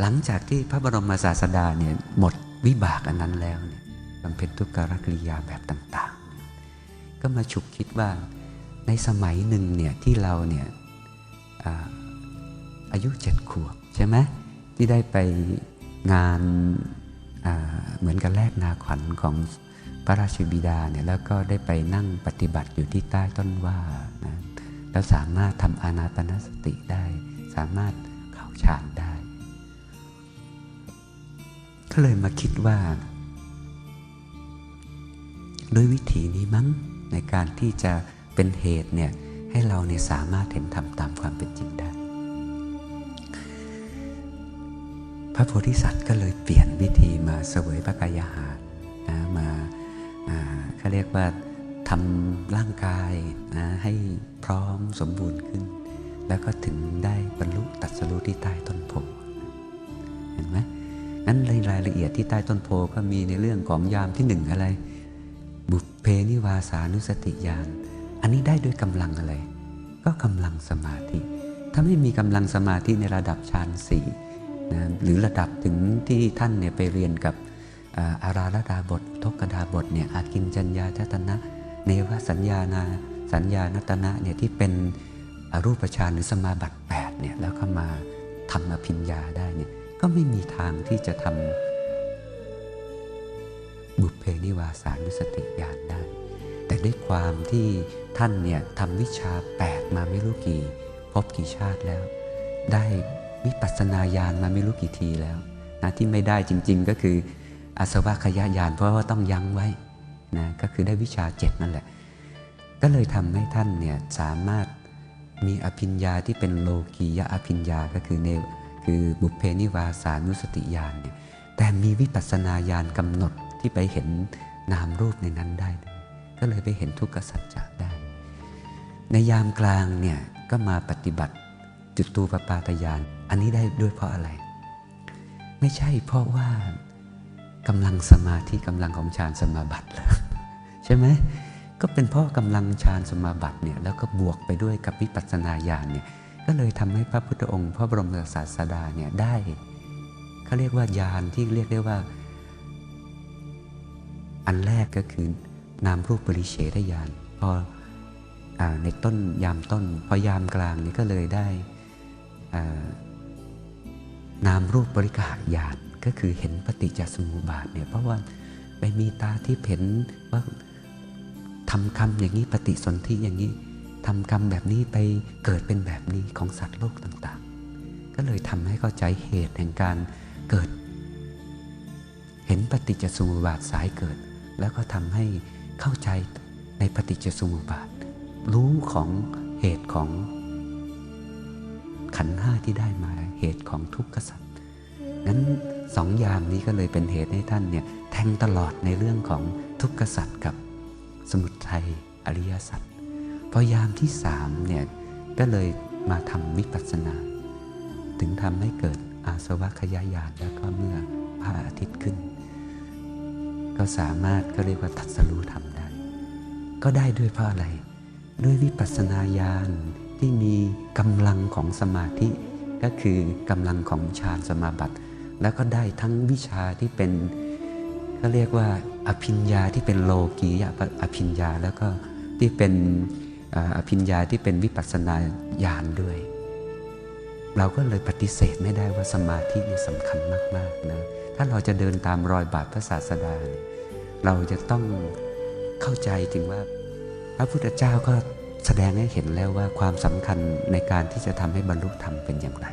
หลังจากที่พระบรมศาสดาเนี่ยหมดวิบากอันนั้นแล้วเนี่ยบำเพ็ญทุกขกริยาแบบต่างๆ ก็มาฉุกคิดว่าในสมัยหนึ่งเนี่ยที่เราเนี่ยอาอายุเจ็ดขวบใช่ไหมที่ได้ไปงานเหมือนกับแลกนาขวัญของพระราชบิดาเนี่ยแล้วก็ได้ไปนั่งปฏิบัติอยู่ที่ใต้ต้นว่านะแล้วสามารถทำอานาปนสติได้ สามารถเข้าฌานได้ ก็เลยมาคิดว่า ด้วยวิธีนี้มั้งในการที่จะเป็นเหตุเนี่ยให้เราเนี่ยสามารถเห็นธรรมตามความเป็นจริงได้ พระโพธิสัตว์ก็เลยเปลี่ยนวิธีมาเสวยพระกายาหารนะมาเขาเรียกว่าทำร่างกายนะให้พร้อมสมบูรณ์ขึ้น แล้วก็ถึงได้บรรลุตัดสรุที่ใต้ต้นโพ นั้นในรายละเอียดที่ใต้ต้นโพก็มีในเรื่องของยามที่หนึ่งอะไร บุพเพนิวาสานุสติญาณอันนี้ได้ด้วยกำลังอะไร ก็กำลังสมาธิ ถ้าไม่มีกำลังสมาธิในระดับฌานสี่นะหรือระดับถึงที่ท่านเนี่ยไปเรียนกับอาราลดาบททกดาบทเนี่ยอากินจัญญาจตนะ เนวสัญญานาสัญญานตนะเนี่ยที่เป็นอรูปฌานหรือสมาบัติ8เนี่ยแล้วก็มาทำอภิญญาได้เนี่ย ก็ไม่มีทางที่จะทำบุพเพนิวาสานุสติญาณได้ แต่ด้วยความที่ท่านเนี่ยทำวิชา8มาไม่รู้กี่พบกี่ชาติแล้ว ได้วิปัสสนาญาณมาไม่รู้กี่ทีแล้วนะที่ไม่ได้จริง ๆ ก็คืออาสวะขยะญาณเพราะว่าต้องยั้งไว้นะก็คือได้วิชาเจ็ดนั่นแหละ ก็เลยทำให้ท่านเนี่ยสามารถมีอภิญญาที่เป็นโลกียะอภิญญาก็คือเน คือบุพเพนิวาสานุสติญาณเนี่ยแต่มีวิปัสสนาญาณกำหนดที่ไปเห็นนามรูปในนั้นได้ ก็เลยไปเห็นทุกขสัจจะได้ ในยามกลางเนี่ยก็มาปฏิบัติจุดตูปปาตยาน อันนี้ได้ด้วยเพราะอะไร ไม่ใช่เพราะว่ากำลังสมาธิกำลังของฌานสมาบัติแล้วใช่ไหมก็เป็นเพราะกำลังฌานสมาบัติเนี่ยแล้วก็บวกไปด้วยกับวิปัสสนาญาณเนี่ย ก็เลยทำให้พระพุทธองค์ พระบรมศาสดาเนี่ยได้เขาเรียกว่าญาณที่เรียกได้ว่า อันแรกก็คือนามรูปปริเฉทญาณพออในต้นยามต้น พอยามกลางนี่ก็เลยได้นามรูปบริกายานก็คือเห็นปฏิจจสมุปบาทเนี่ยเพราะว่าไปมีตาที่เห็นว่าทำกรรมอย่างนี้ปฏิสนธิอย่างนี้ ทำกรรมแบบนี้ไปเกิดเป็นแบบนี้ของสัตว์โลกต่างๆ ก็เลยทำให้เข้าใจเหตุแห่งการเกิด เห็นปฏิจจสมุปบาทสายเกิด แล้วก็ทำให้เข้าใจในปฏิจจสมุปบาท รู้ของเหตุของขันห้าที่ได้มาเหตุของทุกขสัตว์นั้นสองยามนี้ก็เลยเป็นเหตุให้ท่านเนี่ยแทงตลอดในเรื่องของทุกขสัตว์กับสมุทัยอริยสัตว์ พอยามที่สามเนี่ยก็เลยมาทำวิปัสสนา ถึงทำให้เกิดอาสวะขยายานแล้วก็เมื่อพระอาทิตย์ขึ้น ก็สามารถก็เรียกว่าตัดสรู้ทำได้ ก็ได้ด้วยเพราะอะไร ด้วยวิปัสสนาญาณที่มีกำลังของสมาธิ ก็คือกำลังของฌานสมาบัติ แล้วก็ได้ทั้งวิชาที่เป็นก็เรียกว่าอภิญญาที่เป็นโลกียะอภิญญาแล้วก็ที่เป็น อภิญญาที่เป็นวิปัสสนาญาณด้วย เราก็เลยปฏิเสธไม่ได้ว่าสมาธินี่สำคัญมากๆนะถ้าเราจะเดินตามรอยบาทพระศาสดาเราจะต้องเข้าใจถึงว่า พระพุทธเจ้าก็แสดงให้เห็นแล้วว่าความสำคัญในการที่จะทำให้บรรลุธรรมเป็นอย่างไร